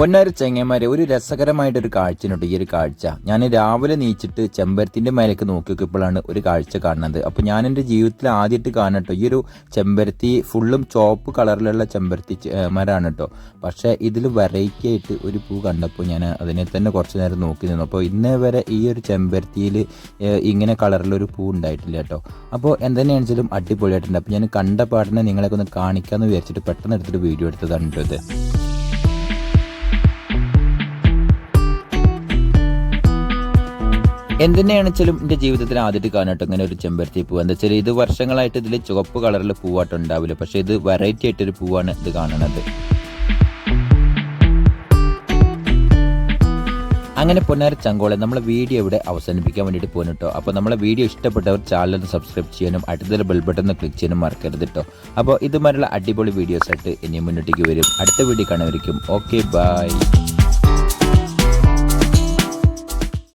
പൊന്നാരി ചെങ്ങന്മാരെ ഒരു രസകരമായിട്ടൊരു കാഴ്ചയുണ്ട്. ഈ ഒരു കാഴ്ച. ഞാൻ രാവിലെ നീച്ചിട്ട് ചെമ്പരത്തിന്റെ മേലേക്ക് നോക്കി നോക്കിയപ്പോഴാണ് ഒരു കാഴ്ച കാണുന്നത്. അപ്പോൾ ഞാൻ എന്റെ ജീവിതത്തിൽ ആദ്യമായിട്ട് കാണട്ടോ ഈ ഒരു ചെമ്പരത്തി ഫുള്ളും ചോപ്പ് കളറിലുള്ള ചെമ്പരത്തി മരാണ് കേട്ടോ. പക്ഷേ ഇതിൽ വെറൈറ്റി ആയിട്ട് ഒരു പൂ കണ്ടപ്പോൾ ഞാൻ അതിനെ തന്നെ കുറച്ച് നേരം നോക്കി നിന്നു. അപ്പോൾ ഇന്നേ വരെ ഈ ഒരു ചെമ്പരത്തിയിൽ ഇങ്ങനെ കളറിലൊരു പൂ ഉണ്ടായിട്ടില്ല കേട്ടോ. അപ്പോൾ എന്തെന്നാണെങ്കിലും അടിപൊളിയായിട്ടുണ്ട്. അപ്പോൾ ഞാൻ കണ്ട പാട്ടിനെ നിങ്ങളെയൊക്കെ ഒന്ന് കാണിക്കാമെന്ന് വിചാരിച്ചിട്ട് പെട്ടെന്ന് എടുത്തിട്ട് വീഡിയോ എടുത്തതാണ് കേട്ടോ എന്തിനാണെച്ചാലും എന്റെ ജീവിതത്തിൽ ആദ്യമായിട്ട് കാണട്ടോ ഇങ്ങനെ ഒരു ചെമ്പരത്തി പൂവ് എന്താ വെച്ചാൽ ഇത് വർഷങ്ങളായിട്ട് ഇതിൽ ചുവപ്പ് കളറിൽ പൂവായിട്ട് ഉണ്ടാവില്ല. പക്ഷേ ഇത് വെറൈറ്റി ആയിട്ടൊരു പൂവാണ് ഇത് കാണുന്നത് അങ്ങനെ പൊന്നാര ചങ്കോളെ നമ്മളെ വീഡിയോ ഇവിടെ അവസാനിപ്പിക്കാൻ വേണ്ടിയിട്ട് പോകുന്നു കേട്ടോ അപ്പോൾ നമ്മളെ വീഡിയോ ഇഷ്ടപ്പെട്ടവർ ചാനൽ സബ്സ്ക്രൈബ് ചെയ്യാനും അടുത്തുള്ള ബെൽ ബട്ടൺ ക്ലിക്ക് ചെയ്യാനും മറക്കരുത് കേട്ടോ അപ്പോൾ ഇതുമാതിരിയുള്ള അടിപൊളി വീഡിയോസ് ആയിട്ട് ഇനി മുന്നോട്ടേക്ക് വരും. അടുത്ത വീഡിയോ കാണുമായിരിക്കും ഓക്കെ ബൈ